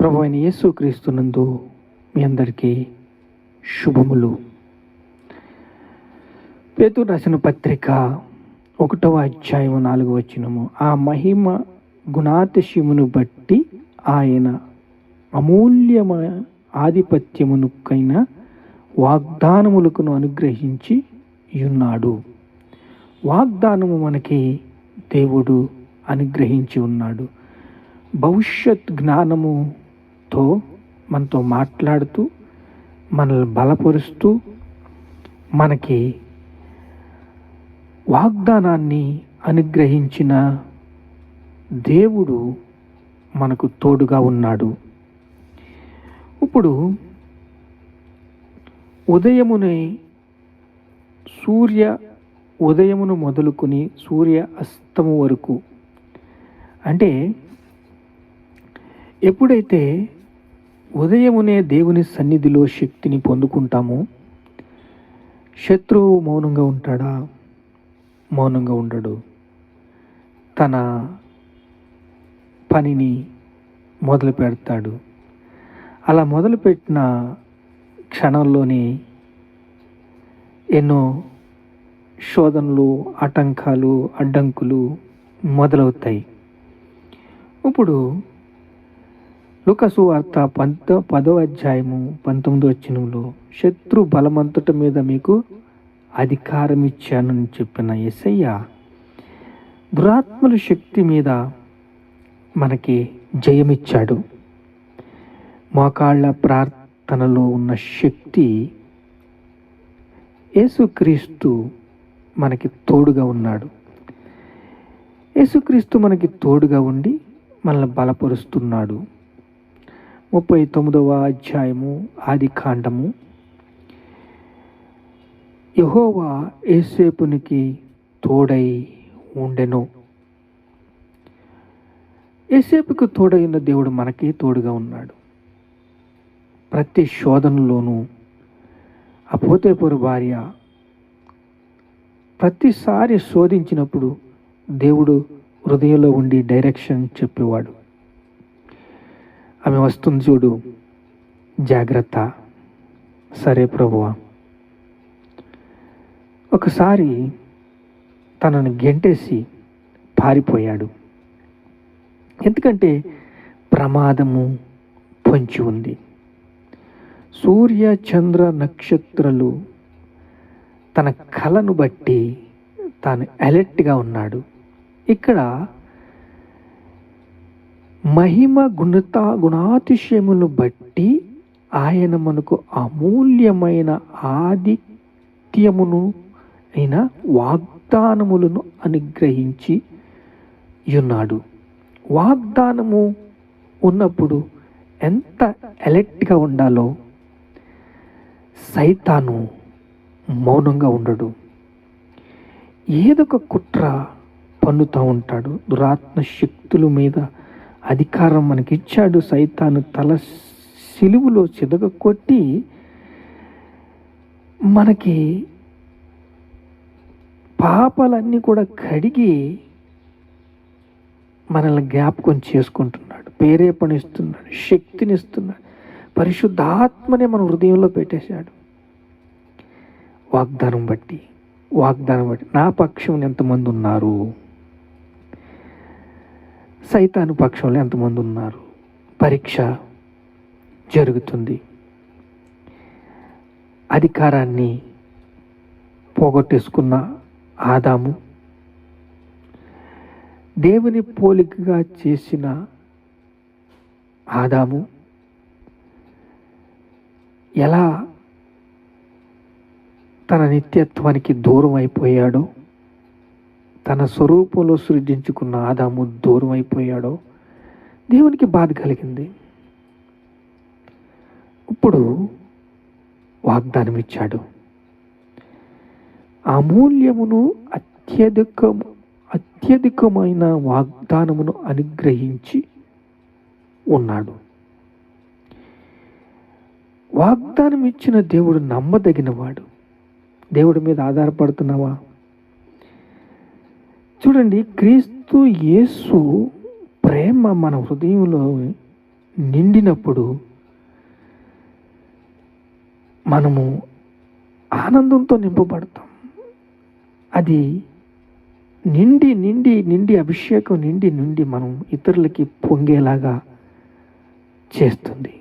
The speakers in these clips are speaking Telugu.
ప్రభు అయిన యేసు క్రీస్తునందు మీ అందరికీ శుభములు. పేతురు రాసిన పత్రిక ఒకటవ అధ్యాయము నాలుగు వచ్చినము ఆ మహిమ గుణాతిశయమును బట్టి ఆయన అమూల్యమ ఆధిపత్యమునుకైన వాగ్దానములకును అనుగ్రహించి ఉన్నాడు. వాగ్దానము మనకి దేవుడు అనుగ్రహించి ఉన్నాడు. భవిష్యత్ జ్ఞానము తో మనతో మాట్లాడుతూ మనల్ని బలపరుస్తూ మనకి వాగ్దానాన్ని అనుగ్రహించిన దేవుడు మనకు తోడుగా ఉన్నాడు. ఇప్పుడు ఉదయముని సూర్య ఉదయమును మొదలుకొని సూర్య అస్తము వరకు. అంటే ఎప్పుడైతే ఉదయమునే దేవుని సన్నిధిలో శక్తిని పొందుకుంటాము. శత్రువు మౌనంగా ఉంటాడా? మౌనంగా ఉండడు. తన పనిని మొదలు పెడతాడు. అలా మొదలుపెట్టిన క్షణంలోనే ఎన్నో శోధనలు ఆటంకాలు అడ్డంకులు మొదలవుతాయి. ఇప్పుడు లుకసు వార్త పంత పదో అధ్యాయము పంతొమ్మిదో వచ్చినంలో శత్రు బలమంతట మీద మీకు అధికారం ఇచ్చానని చెప్పిన ఎస్ఐయ దురాత్మల శక్తి మీద మనకి జయమిచ్చాడు. మోకాళ్ళ ప్రార్థనలో ఉన్న శక్తి యేసుక్రీస్తు మనకి తోడుగా ఉన్నాడు. యేసుక్రీస్తు మనకి తోడుగా ఉండి మనల్ని బలపరుస్తున్నాడు. ముప్పై తొమ్మిదవ అధ్యాయము ఆది కాండము. యహోవా ఏసేపునికి తోడై ఉండెను. ఏసేపుకు తోడైన దేవుడు మనకి తోడుగా ఉన్నాడు. ప్రతి శోధనలోనూ ఆ పోతేపూరు భార్య ప్రతిసారి శోధించినప్పుడు దేవుడు హృదయంలో ఉండి డైరెక్షన్ చెప్పేవాడు. ఆమె వస్తుంది చూడు. జాగ్రత్త. సరే ప్రభువా. ఒకసారి తనను గెంటేసి పారిపోయాడు. ఎందుకంటే ప్రమాదము పొంచి ఉంది. సూర్య చంద్ర నక్షత్రాలు తన కళను బట్టి తాను అలర్ట్గా ఉన్నాడు. ఇక్కడ మహిమ గుణత గుణాతిశయమును బట్టి ఆయన మనకు అమూల్యమైన ఆదిత్యమును అయిన వాగ్దానములను అనుగ్రహించి ఉన్నాడు. వాగ్దానము ఉన్నప్పుడు ఎంత ఎలర్ట్గా ఉండాలో సైతాను మౌనంగా ఉండడు. ఏదొక కుట్ర పన్నుతూ ఉంటాడు. దురాత్మ శక్తుల మీద అధికారం మనకిచ్చాడు. సైతాను తల సిలువులో చిదగ కొట్టి మనకి పాపాలన్నీ కూడా కడిగి మనల్ని జ్ఞాపకం చేసుకుంటున్నాడు. ప్రేరేపణిస్తున్నాడు. శక్తినిస్తున్నాడు. పరిశుద్ధాత్మనే మన హృదయంలో పెట్టేశాడు. వాగ్దానం బట్టి వాగ్దానం బట్టి నా పక్షం ఎంతమంది ఉన్నారు? సైతాను పక్షంలో ఎంతమంది ఉన్నారు? పరీక్ష జరుగుతుంది. అధికారాన్ని పోగొట్టేసుకున్న ఆదాము దేవుని పోలికగా చేసిన ఆదాము ఎలా తన నిత్యత్వానికి దూరం అయిపోయాడో తన స్వరూపంలో సృజించుకున్న ఆదాము దూరం అయిపోయాడో దేవునికి బాధ కలిగింది. ఇప్పుడు వాగ్దానం ఇచ్చాడు అమూల్యమును అత్యధికము అత్యధికమైన వాగ్దానమును అనుగ్రహించి ఉన్నాడు. వాగ్దానం ఇచ్చిన దేవుడు నమ్మదగినవాడు. దేవుడి మీద ఆధారపడుతున్నావా? చూడండి క్రీస్తు యేసు ప్రేమ మన హృదయంలో నిండినప్పుడు మనము ఆనందంతో నింపబడతాం. అది నిండి నిండి నిండి అభిషేకం నిండి నిండి మనం ఇతరులకి పొంగేలాగా చేస్తుంది.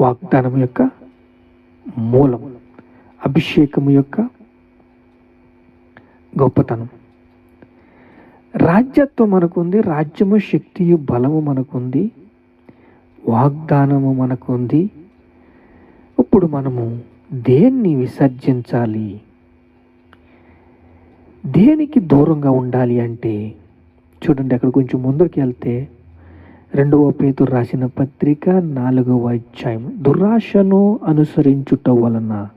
వాగ్దానం యొక్క మూలం అభిషేకము యొక్క గొప్పతనం. రాజ్యత్వం మనకుంది రాజ్యము శక్తియు బలము మనకుంది వాగ్దానము మనకుంది. ఇప్పుడు మనము దేన్ని విసర్జించాలి? దేనికి దూరంగా ఉండాలి అంటే చూడండి అక్కడ కొంచెం ముందుకు వెళ్తే రెండవ పేతురు రాసిన పత్రిక నాలుగవ అధ్యాయం. దురాశను అనుసరించుట వలన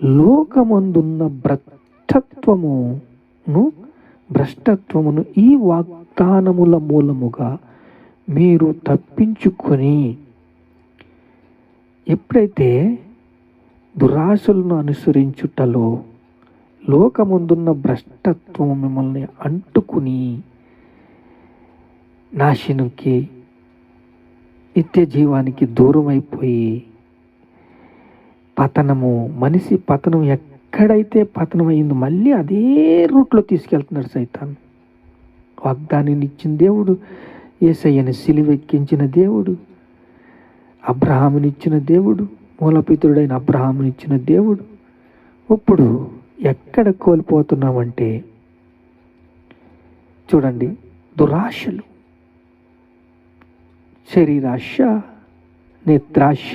లోకమందున్న బ్రతత్వమును భ్రష్టత్వమును ఈ వాగ్దానముల మూలముగా మీరు తప్పించుకొని ఎప్పుడైతే దురాశలను అనుసరించుటలో లోకముందున్న భ్రష్టత్వం మిమ్మల్ని అంటుకుని నాశనంకి నిత్య జీవానికి దూరం అయిపోయి పతనము మనిషి పతనం ఎక్కడైతే పతనం అయిందో మళ్ళీ అదే రూట్లో తీసుకెళ్తున్నాడు సైతాన్. వాగ్దానాన్ని ఇచ్చిన దేవుడు ఏసయ్యని సిలివెక్కించిన దేవుడు అబ్రహామునిచ్చిన దేవుడు మూలపితుడైన అబ్రహామునిచ్చిన దేవుడు. ఇప్పుడు ఎక్కడ కోల్పోతున్నామంటే చూడండి దురాశలు శరీరాశ నేత్రాశ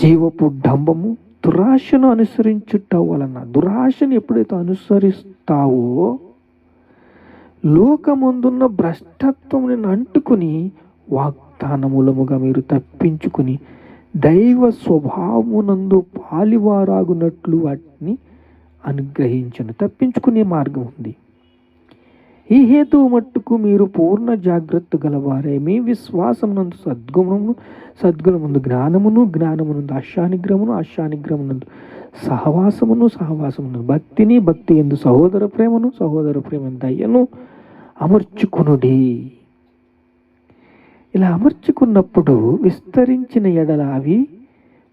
జీవపు డంబము దురాశను అనుసరించుట వలన దురాశను ఎప్పుడైతే అనుసరిస్తావో లోకముందున్న భ్రష్టత్వం నేను అంటుకుని వాగ్దానములముగా మీరు తప్పించుకుని దైవ స్వభావమునందు పాలివారాగునట్లు వాటిని అనుగ్రహించను. తప్పించుకునే మార్గం ఉంది. ఈ హేతువు మట్టుకు మీరు పూర్ణ జాగ్రత్త గలవారే. మీ విశ్వాసమునందు సద్గుణమును సద్గుణముందు జ్ఞానమును జ్ఞానమునందు అశానిగ్రహమును అశానిగ్రహమునందు సహవాసమును సహవాసమునందు భక్తిని భక్తి ఎందు సహోదర ప్రేమను సహోదర ప్రేమ దయ్యను అమర్చుకునుడి. ఇలా అమర్చుకున్నప్పుడు విస్తరించిన ఎడల అవి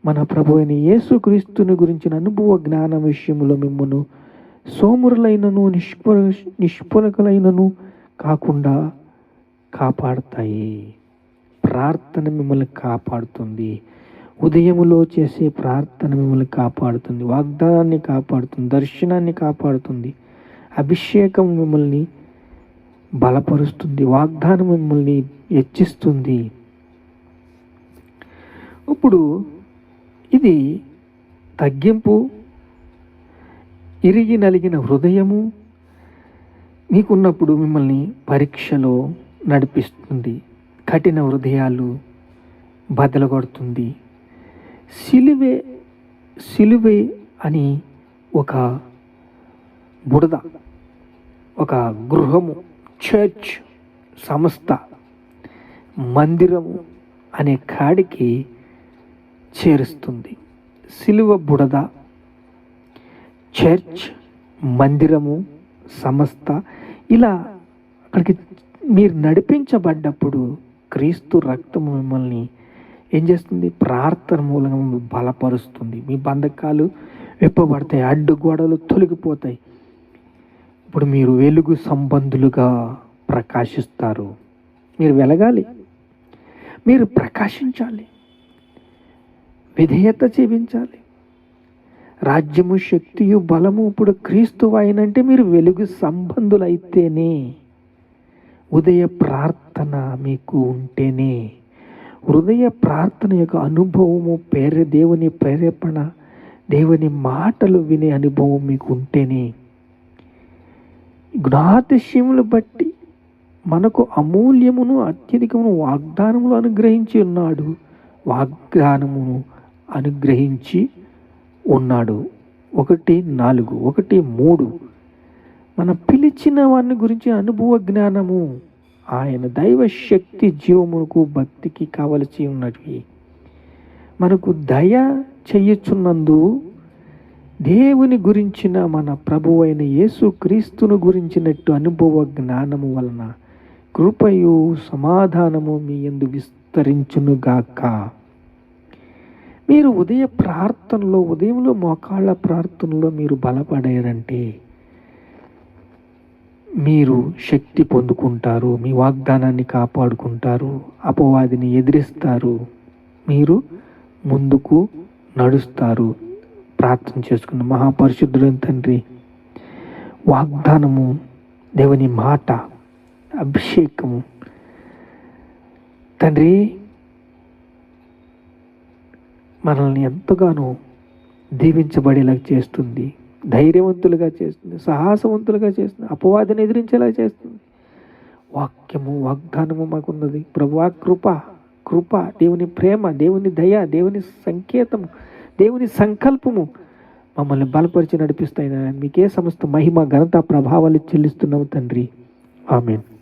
మన ప్రభు అయిన యేసుక్రీస్తుని గురించిన అనుభవ జ్ఞానం విషయంలో మిమ్మను సోమురులైనను నిష్పు నిష్పులకులైనను కాకుండా కాపాడతాయి. ప్రార్థన మిమ్మల్ని కాపాడుతుంది. ఉదయములో చేసే ప్రార్థన మిమ్మల్ని కాపాడుతుంది. వాగ్దానాన్ని కాపాడుతుంది. దర్శనాన్ని కాపాడుతుంది. అభిషేకం మిమ్మల్ని బలపరుస్తుంది. వాగ్దానం మిమ్మల్ని హెచ్చిస్తుంది. ఇప్పుడు ఇది తగ్గింపు ఇరిగి నలిగిన హృదయము మీకున్నప్పుడు మిమ్మల్ని పరీక్షలో నడిపిస్తుంది. కఠిన హృదయాలు బదలగొడుతుంది. సిలువే సిలువే అని ఒక బుడద ఒక గృహము చర్చ్ సంస్థ మందిరము అనే కాడికి చేరుస్తుంది. సిలువ బుడద చర్చ్ మందిరము సంస్థ ఇలా అక్కడికి మీరు నడిపించబడ్డప్పుడు క్రీస్తు రక్తము మిమ్మల్ని ఏం చేస్తుంది? ప్రార్థన మూలంగా మిమ్మల్ని బలపరుస్తుంది. మీ బంధకాలు విప్పబడతాయి అడ్డు గోడలు తొలగిపోతాయి. ఇప్పుడు మీరు వెలుగు సంబంధులుగా ప్రకాశిస్తారు. మీరు వెలగాలి. మీరు ప్రకాశించాలి. విధేయత చూపించాలి. రాజ్యము శక్తియు బలము ఇప్పుడు క్రీస్తు అయినంటే మీరు వెలుగు సంబంధులైతేనే ఉదయ ప్రార్థన మీకు ఉంటేనే హృదయ ప్రార్థన యొక్క అనుభవము పేర దేవుని ప్రేరేపణ దేవుని మాటలు వినే అనుభవం మీకు ఉంటేనే. జ్ఞాతిశయములు బట్టి మనకు అమూల్యమును అత్యధికమును వాగ్దానములు అనుగ్రహించి ఉన్నాడు. వాగ్దానమును అనుగ్రహించి ఉన్నాడు. ఒకటి నాలుగు ఒకటి మూడు. మన పిలిచిన వారిని గురించి అనుభవ జ్ఞానము. ఆయన దైవ శక్తి జీవమునకు భక్తికి కావలసి ఉన్నవి మనకు దయ చెయ్యచున్నందు దేవుని గురించిన మన ప్రభు అయిన యేసు క్రీస్తును గురించినట్టు అనుభవ జ్ఞానము వలన కృపయు సమాధానము మీ ఎందు విస్తరించు విస్తరించునుగాక. మీరు ఉదయ ప్రార్థనలో ఉదయంలో మోకాళ్ళ ప్రార్థనలో మీరు బలపడారంటే మీరు శక్తి పొందుకుంటారు మీ వాగ్దానాన్ని కాపాడుకుంటారు అపవాదిని ఎదిరిస్తారు మీరు ముందుకు నడుస్తారు. ప్రార్థన చేసుకున్న మహాపరిశుద్ధుడైన తండ్రి వాగ్దానము దేవుని మాట అభిషేకము. తండ్రి మనల్ని ఎంతగానో దీవించబడేలా చేస్తుంది ధైర్యవంతులుగా చేస్తుంది సాహసవంతులుగా చేస్తుంది అపవాదిని ఎదిరించేలా చేస్తుంది. వాక్యము వాగ్దానము మాకున్నది. ప్రభువా కృప కృప దేవుని ప్రేమ దేవుని దయ దేవుని సంకేతము దేవుని సంకల్పము మమ్మల్ని బలపరిచి నడిపిస్తాయి మీకే సమస్త మహిమ ఘనత ప్రభావాలు చెల్లిస్తున్నాము తండ్రి. ఆమెను.